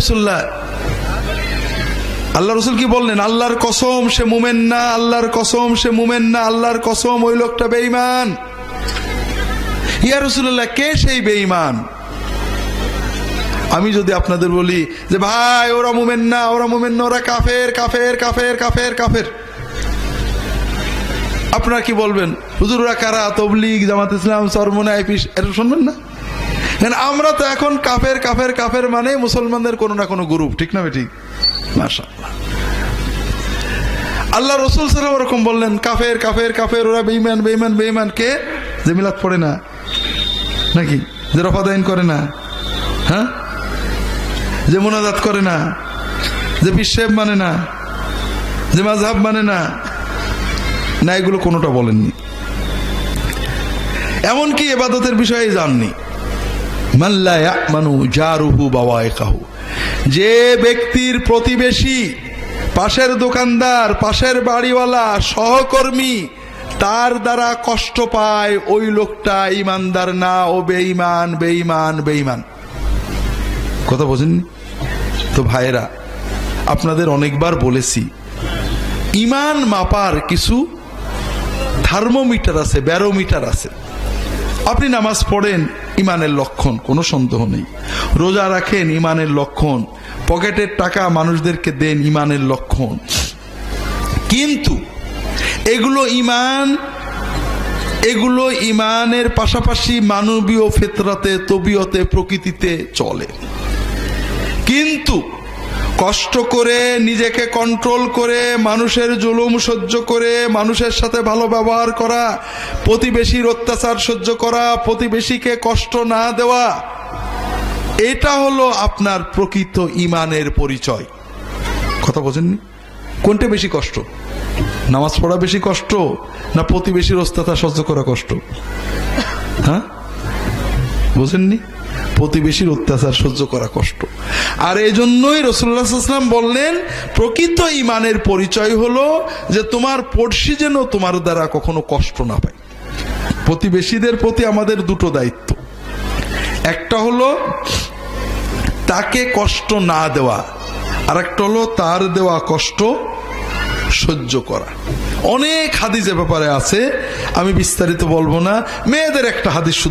রসুল্লাহ। আল্লাহ রসুল কি বললেন? আল্লাহর কসম সে মুমেন না, আল্লাহর কসম সে মুমেন না, আল্লাহর কসম ওই লোকটা বেঈমান। ইয়া রসুল্লাহ কে সেই বেঈমান? আমি যদি আপনাদের বলি যে, ভাই, ওরা মুমেন না, ওরা মুমেন না, ওরা কাফের কাফের কাফের কাফের কাফের। আপনারা কি বলবেন? হুজুররা কারা? তবলিগ, জামাত ইসলাম সরমনা এপিস এটা শুনবেন না? আমরা তো এখন কাফের কাফের কাফের মানে মুসলমানদের কোনো না কোনো গ্রুপ ঠিক না ঠিক মাশা আল্লাহ রসুল সাল্লাম ওরকম বললেন, কাফের কাফের কাফের, ওরা বেইমান বেইমান বেইমান কে? যে মিলাদ পড়ে না। নাকি? যে রফাদাইন করে না। হ্যাঁ? যে মোনাজাত করে না। যে বিশ্বেব মানে না। যে মাঝহাব মানে না। না, এগুলো কোনোটা বলেননি। এমনকি এবাদতের বিষয়ে জাননি। যে ব্যক্তির প্রতিবেশী, পাশের দোকানদার, পাশের বাড়িওয়ালা, সহকর্মী, তার দ্বারা কষ্ট পায় ওই লোকটা ইমানদার না, ও বেঈমান বেঈমান বেঈমান। কথা বোঝেননি? তো ভাইরা আপনাদের অনেকবার বলেছি ইমান মাপার কিছু থার্মোমিটার আছে, ব্যারোমিটার আছে। আপনি নামাজ পড়েন ইমানের লক্ষণ, কোনো সন্দেহ নেই। রোজা রাখেন ইমানের লক্ষণ, পকেটের টাকা মানুষদেরকে দেন ইমানের লক্ষণ। কিন্তু এগুলো ইমান, এগুলো ইমানের পাশাপাশি মানবীয় ফেতরাতে, তবিয়তে, প্রকৃতিতে চলে। কিন্তু কষ্ট করে নিজেকে কন্ট্রোল করে, মানুষের জুলুম সহ্য করে, মানুষের সাথে ভালো ব্যবহার করা, প্রতিবেশীর অত্যাচার সহ্য করা, প্রতিবেশীকে কষ্ট না দেওয়া, এটা হলো আপনার প্রকৃত ইমানের পরিচয়। কথা বোঝেননি? কোনটা বেশি কষ্ট? নামাজ পড়া বেশি কষ্ট, না প্রতিবেশীর অত্যাচার সহ্য করা কষ্ট? হ্যাঁ? বোঝেননি? প্রতিবেশীর অত্যাচার সহ্য করা কষ্ট। আর এই জন্যই রসুল্লাহাম বললেন, প্রকৃত ইমানের পরিচয় হলো যে তোমার পড়শি যেন তোমার দ্বারা কখনো কষ্ট না পায়। প্রতিবেশীদের প্রতি আমাদের দুটো দায়িত্ব। একটা হলো তাকে কষ্ট না দেওয়া আর একটা হলো তার দেওয়া কষ্ট সহ্য করা। অনেক হাদিসের ব্যাপারে আছে, আমি বিস্তারিত বলব না। মেয়েদের একটা হাদিস